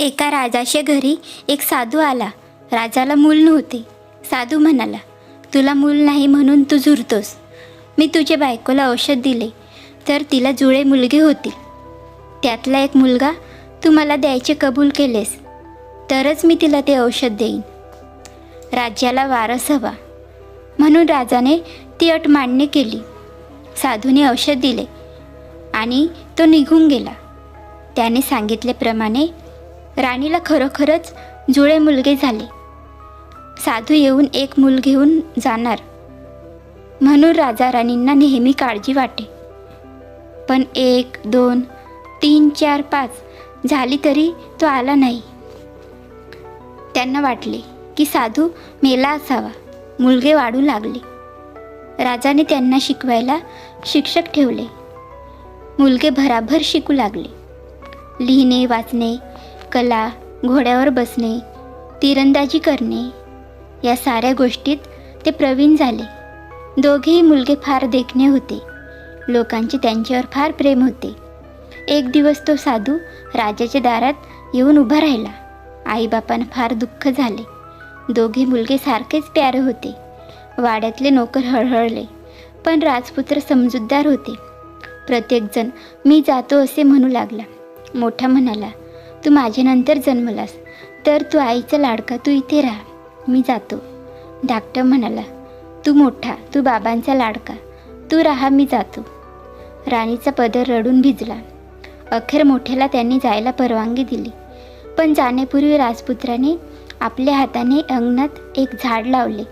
एका राजाच्या घरी एक साधू आला. राजाला मूल नव्हते. साधू म्हणाला तुला मूल नाही म्हणून तू झुरतोस. मी तुझ्या बायकोला औषध दिले तर तिला जुळे मुलगे होतील. त्यातला एक मुलगा तू मला द्यायचे कबूल केलेस तरच मी तिला ते औषध देईन. राज्याला वारस हवा. म्हणून राजाने ती अट मान्य केली. साधूने औषध दिले आणि तो निघून गेला. त्याने सांगितल्याप्रमाणे राणीला खरोखरच जुळे मुलगे झाले. साधू येऊन एक मूल घेऊन जाणार. म्हणून राजा राणींना नेहमी काळजी वाटे. पण एक दोन तीन चार पाच झाली तरी तो आला नाही. त्यांना वाटले की साधू मेला असावा मुलगे वाढू लागले. राजाने त्यांना शिकवायला शिक्षक ठेवले. मुलगे भराभर शिकू लागले. लिहिणे वाचणे कला घोड्यावर बसणे तिरंदाजी करणे या साऱ्या गोष्टीत ते प्रवीण झाले. दोघेही मुलगे फार देखणे होते. लोकांचे त्यांच्यावर फार प्रेम होते. एक दिवस तो साधू राजाच्या दारात येऊन उभा राहिला. आईबापांना फार दुःख झाले. दोघे मुलगे सारखेच प्यारे होते. वाड्यातले नोकर हळहळले पण राजपुत्र समजूतदार होते. प्रत्येकजण मी जातो असे म्हणू लागला. मोठा म्हणाला तू माझ्यानंतर जन्मलास. तर तू आईचा लाडका तू इथे राहा. मी जातो. धाकटं म्हणाला तू मोठा तू बाबांचा लाडका. तू राहा मी जातो. राणीचा पदर रडून भिजला. अखेर मोठ्याला त्यांनी जायला परवानगी दिली. पण जाण्यापूर्वी राजपुत्राने आपल्या हाताने अंगणात एक झाड लावले.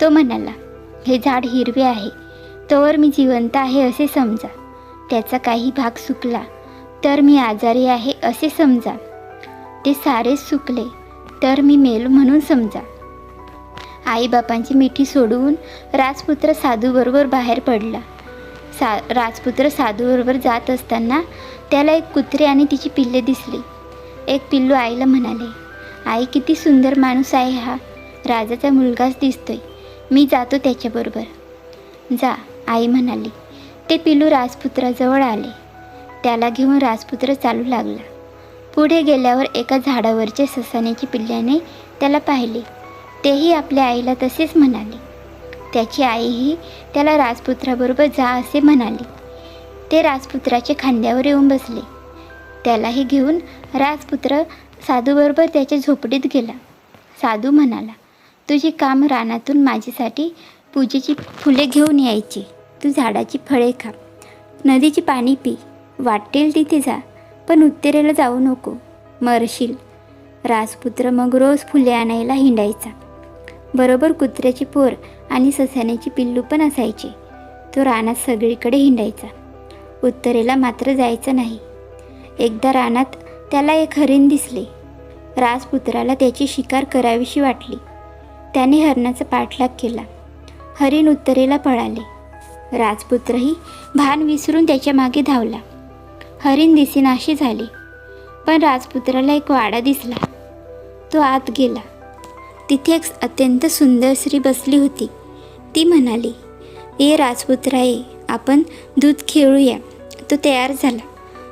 तो म्हणाला हे झाड हिरवे आहे. तोवर मी जिवंत आहे असे समजा. त्याचा काही भाग सुकला. तर मी आजारी आहे असे समजा. ते सारे सुकले. तर मी मेलो म्हणून समजा. आईबापांची मिठी सोडवून राजपुत्र साधूबरोबर बाहेर पडला. सा राजपुत्र साधूबरोबर जात असताना त्याला एक कुत्रे आणि तिची पिल्ले दिसली. एक पिल्लू आईला म्हणाले आई किती सुंदर माणूस आहे हा. राजाचा मुलगाच दिसतोय. मी जातो त्याच्याबरोबर. जा आई म्हणाली. ते पिल्लू राजपुत्राजवळ आले. त्याला घेऊन राजपुत्र चालू लागला. पुढे गेल्यावर एका झाडावरच्या ससाण्याची पिल्ल्याने त्याला पाहिले. तेही आपल्या आईला तसेच म्हणाले. त्याची आईही त्याला राजपुत्राबरोबर जा असे म्हणाली. ते राजपुत्राच्या खांद्यावर येऊन बसले. त्यालाही घेऊन राजपुत्र साधूबरोबर त्याच्या झोपडीत गेला. साधू म्हणाला तुझे काम रानातून माझ्यासाठी पूजेची फुले घेऊन यायची. तू झाडाची फळे खा. नदीची पाणी पी. वाटेल तिथे जा. पण उत्तरेला जाऊ नको मरशील. राजपुत्र मग रोज फुले आणायला हिंडायचा. बरोबर कुत्र्याची पोर आणि ससाण्याची पिल्लू पण असायचे. तो रानात सगळीकडे हिंडायचा. उत्तरेला मात्र जायचं नाही. एकदा रानात त्याला एक हरिण दिसले. राजपुत्राला त्याची शिकार करावीशी वाटली. त्याने हरणाचा पाठलाग केला. हरिण उत्तरेला पळाले. राजपुत्रही भान विसरून त्याच्यामागे धावला. हरिण दिसेनाशी झाले. पण राजपुत्राला एक वाडा दिसला. तो आत गेला. तिथे एक अत्यंत सुंदर स्त्री बसली होती. ती म्हणाली ए राजपुत्रा ये आपण दूध खेळूया. तो तयार झाला.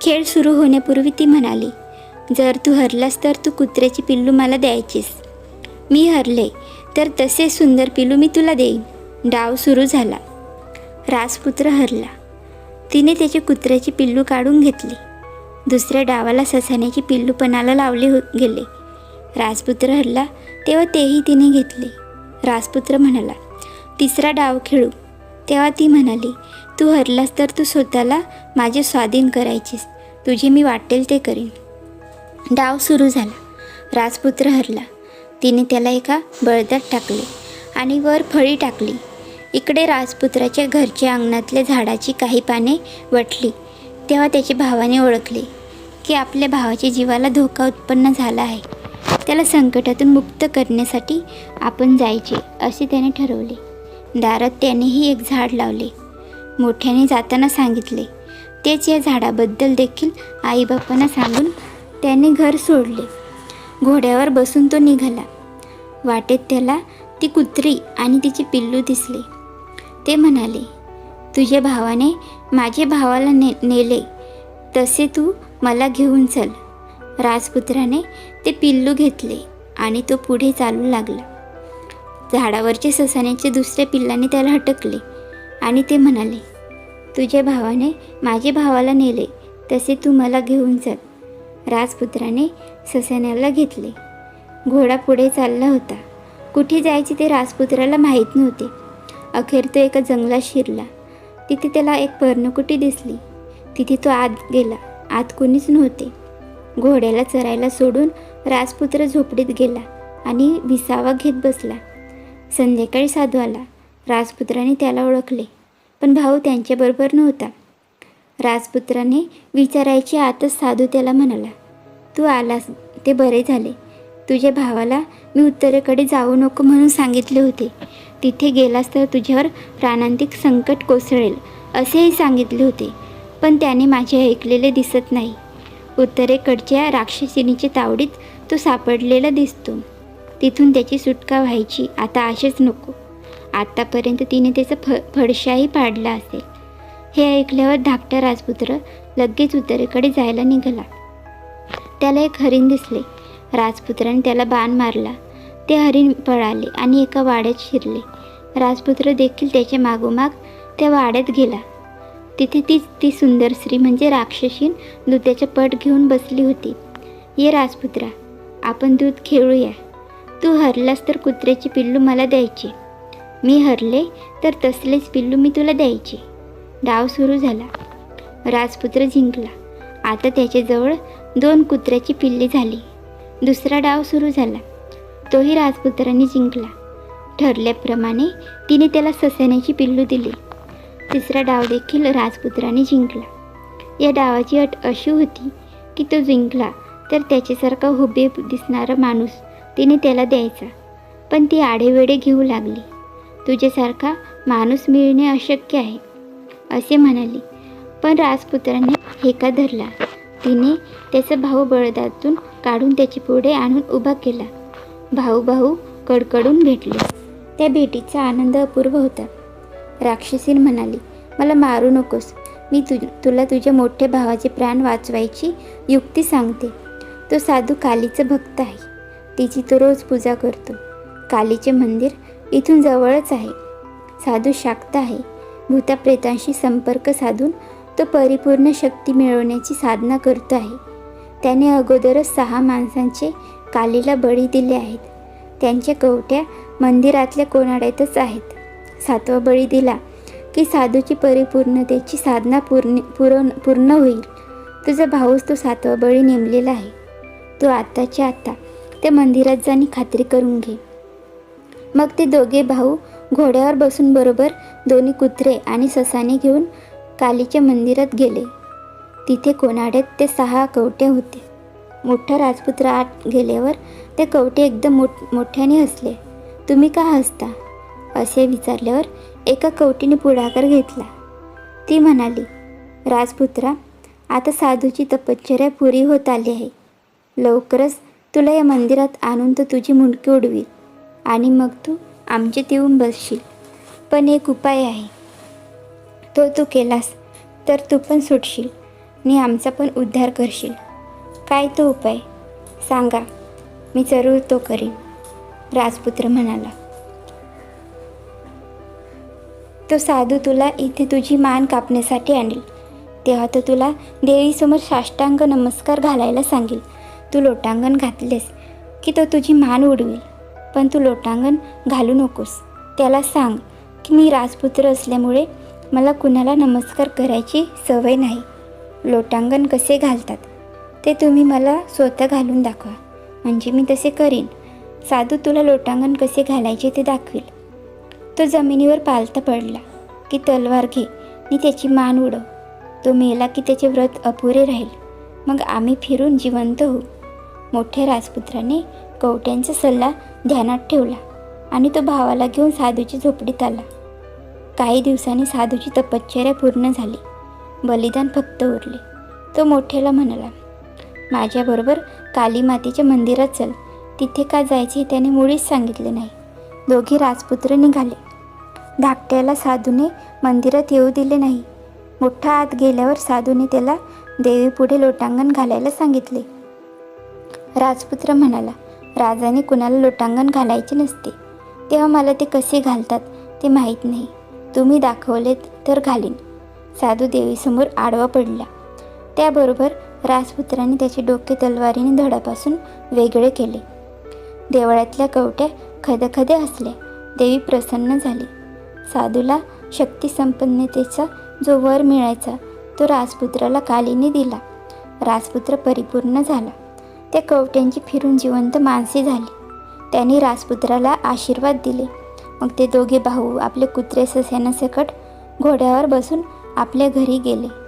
खेळ सुरू होण्यापूर्वी ती म्हणाली जर तू हरलास तर तू कुत्र्याची पिल्लू मला द्यायचीस. मी हरले तर तसे सुंदर पिल्लू मी तुला देईन. डाव सुरू झाला. राजपुत्र हरला. तिने त्याचे कुत्र्याची पिल्लू काढून घेतली. दुसऱ्या डावाला ससाण्याची पिल्लू पणाला लावले हो गेले. राजपुत्र हरला तेव्हा तेही तिने घेतले. राजपुत्र म्हणाला तिसरा डाव खेळू. तेव्हा ती म्हणाली तू हरलास तर तू स्वतःला माझे स्वाधीन करायचीस. तुझे मी वाटेल ते करीन. डाव सुरू झाला. राजपुत्र हरला. तिने त्याला एका बळदात टाकले आणि वर फळी टाकली. इकडे राजपुत्राच्या घरच्या अंगणातल्या झाडाची काही पाने वटली. तेव्हा त्याच्या भावाने ओळखले की आपल्या भावाच्या जीवाला धोका उत्पन्न झाला आहे. त्याला संकटातून मुक्त करण्यासाठी आपण जायचे असे त्याने ठरवले. दारात त्यानेही एक झाड लावले. मोठ्याने जाताना सांगितले तेच या झाडाबद्दल देखील आईबापांना सांगून त्याने घर सोडले. घोड्यावर बसून तो निघाला. वाटेत त्याला ती कुत्री आणि तिचे पिल्लू दिसले. ते म्हणाले तुझ्या भावाने माझ्या भावाला ने नेले. तसे तू मला घेऊन चल. राजपुत्राने ते पिल्लू घेतले आणि तो पुढे चालू लागला. झाडावरचे ससाण्याचे दुसऱ्या पिल्लाने त्याला हटकले आणि ते म्हणाले तुझ्या भावाने माझ्या भावाला नेले. तसे तू मला घेऊन चल. राजपुत्राने ससाण्याला घेतले. घोडा पुढे चालला होता. कुठे जायचे ते राजपुत्राला माहीत नव्हते. अखेर तो एका जंगलात शिरला. तिथे त्याला एक पर्णकुटी दिसली. तिथे तो आत गेला. आत कोणीच नव्हते. घोड्याला चरायला सोडून राजपुत्र झोपडीत गेला आणि विसावा घेत बसला. संध्याकाळी साधू आला. राजपुत्राने त्याला ओळखले पण भाऊ त्यांच्याबरोबर नव्हता. राजपुत्राने विचारायची आतच साधू त्याला म्हणाला तू आलास ते बरे झाले. तुझ्या भावाला मी उत्तरेकडे जाऊ नको म्हणून सांगितले होते. तिथे गेलास तर तुझ्यावर प्राणांतिक संकट कोसळेल असेही सांगितले होते. पण त्याने माझे ऐकलेले दिसत नाही. उत्तरेकडच्या राक्षसिनीच्या तावडीत तो सापडलेला दिसतो. तिथून त्याची सुटका व्हायची आता आशेच नको. आतापर्यंत तिने त्याचा फ फडशाही पाडला असेल. हे ऐकल्यावर धाकटा राजपुत्र लगेच उत्तरेकडे जायला निघाला. त्याला एक हरिण दिसले. राजपुत्राने त्याला बाण मारला. ते हरिण पळाले आणि एका वाड्यात शिरले. राजपुत्र देखील त्याच्या मागोमाग त्या वाड्यात गेला. तिथे तीच ती सुंदर स्त्री म्हणजे राक्षसीन दुधाचा पट घेऊन बसली होती. ये राजपुत्रा आपण दूध खेळूया. तू हरलास तर कुत्र्याची पिल्लू मला द्यायचे. मी हरले तर तसलेच पिल्लू मी तुला द्यायचे. डाव सुरू झाला. राजपुत्र जिंकला. आता त्याच्याजवळ दोन कुत्र्याची पिल्ली झाली. दुसरा डाव सुरू झाला. तोही राजपुत्रांनी जिंकला. ठरल्याप्रमाणे तिने त्याला ससाण्याची पिल्लू दिली. तिसरा डाव देखील राजपुत्राने जिंकला. या डावाची अट अशी होती की तो जिंकला तर त्याच्यासारखा हुबे दिसणारा माणूस तिने त्याला द्यायचा. पण ती आढेवेढे घेऊ लागली. तुझ्यासारखा माणूस मिळणे अशक्य आहे असे म्हणाली. पण राजपुत्राने हेका धरला. तिने त्याचा भाऊ बळदातून काढून त्याची पुढे आणून उभा केला. भाऊ भाऊ कडकडून भेटले. त्या भेटीचा आनंद अपूर्व होता. राक्षसीन म्हणाली मला मारू नकोस. मी तु तुला तुझ्या मोठ्या भावाचे प्राण वाचवायची युक्ती सांगते. तो साधू कालीचा भक्त आहे. तिची तो रोज पूजा करतो. कालीचे मंदिर इथून जवळच आहे. साधू शाक्त आहे. भूताप्रेतांशी संपर्क साधून तो परिपूर्ण शक्ती मिळवण्याची साधना करतो आहे. त्याने अगोदरच सहा माणसांचे कालीला बळी दिले आहेत. त्यांच्या कवट्या मंदिरातल्या कोणाड्यातच आहेत. सातवा बळी दिला की साधूची परिपूर्णतेची साधना पूर्ण पूर्ण पूर्ण होईल. तुझा भाऊच तो सातवा बळी नेमलेला आहे. तू आत्ताच्या आत्ता त्या मंदिरात जाणी खात्री करून घे. मग ते दोघे भाऊ घोड्यावर बसून बरोबर दोन्ही कुत्रे आणि ससाने घेऊन कालीच्या मंदिरात गेले. तिथे कोणाड्यात ते सहा कवटे होते मोठा राजपुत्र आत गेल्यावर ते कवटे एकदम मोठ मोठ्याने हसले. तुम्ही का हसता? असे विचारल्यावर एका कवटीने पुढाकार घेतला. ती म्हणाली राजपुत्रा आता साधूची तपश्चर्या पुरी होत आली आहे. लवकरच तुला या मंदिरात आणून तर तुझी मुंडकी उडवील आणि मग तू आमच्यात येऊन बसशील. पण एक उपाय आहे. तो तू केलास तर तू पण सुटशील आणि आमचा पण उद्धार करशील. काय तो उपाय? सांगा. मी जरूर तो करीन. राजपुत्र म्हणाला. तो साधू तुला इथे तुझी मान कापण्यासाठी आणेल. तेव्हा तो तुला देवीसमोर साष्टांग नमस्कार घालायला सांगेल. तू लोटांगण घातलेस की तो तुझी मान उडवेल. पण तू लोटांगण घालू नकोस. त्याला सांग की मी राजपुत्र असल्यामुळे मला कुणाला नमस्कार करायची सवय नाही. लोटांगण कसे घालतात? ते तुम्ही मला स्वतः घालून दाखवा. म्हणजे मी तसे करीन. साधू तुला लोटांगण कसे घालायचे ते दाखवेल. तो जमिनीवर पालता पडला. की तलवार घे आणि त्याची मान उडव. तो मेला की त्याचे व्रत अपुरे राहील. मग आम्ही फिरून जिवंत होऊ. मोठ्या राजपुत्राने कवट्यांचा सल्ला ध्यानात ठेवला आणि तो भावाला घेऊन साधूची झोपडीत आला. काही दिवसांनी साधूची तपश्चर्या पूर्ण झाली. बलिदान फक्त उरले. तो मोठ्याला म्हणाला माझ्याबरोबर काली मातेच्या मंदिरात चल. तिथे का जायचे हे त्याने मुळीच सांगितले नाही. दोघे राजपुत्र निघाले. धाकट्याला साधूने मंदिरात येऊ दिले नाही. मोठा आत गेल्यावर साधूने त्याला देवीपुढे लोटांगण घालायला सांगितले. राजपुत्र म्हणाला राजाने कुणाला लोटांगण घालायचे नसते. तेव्हा मला ते कसे घालतात ते माहीत नाही. तुम्ही दाखवलेत तर घालीन. साधू देवीसमोर आडवा पडला. त्याबरोबर राजपुत्राने त्याचे डोके तलवारीने धडापासून वेगळे केले. देवळातल्या कवट्या खदखदे हसल्या. देवी प्रसन्न झाली. साधूला शक्तिसंपन्नतेचा जो वर मिळायचा तो राजपुत्राला कालीने दिला. राजपुत्र परिपूर्ण झाला. त्या कवट्यांची फिरून जिवंत माणसे झाली. त्यांनी राजपुत्राला आशीर्वाद दिले. मग ते दोघे भाऊ आपले कुत्रे सस्यानासकट घोड्यावर बसून आपल्या घरी गेले.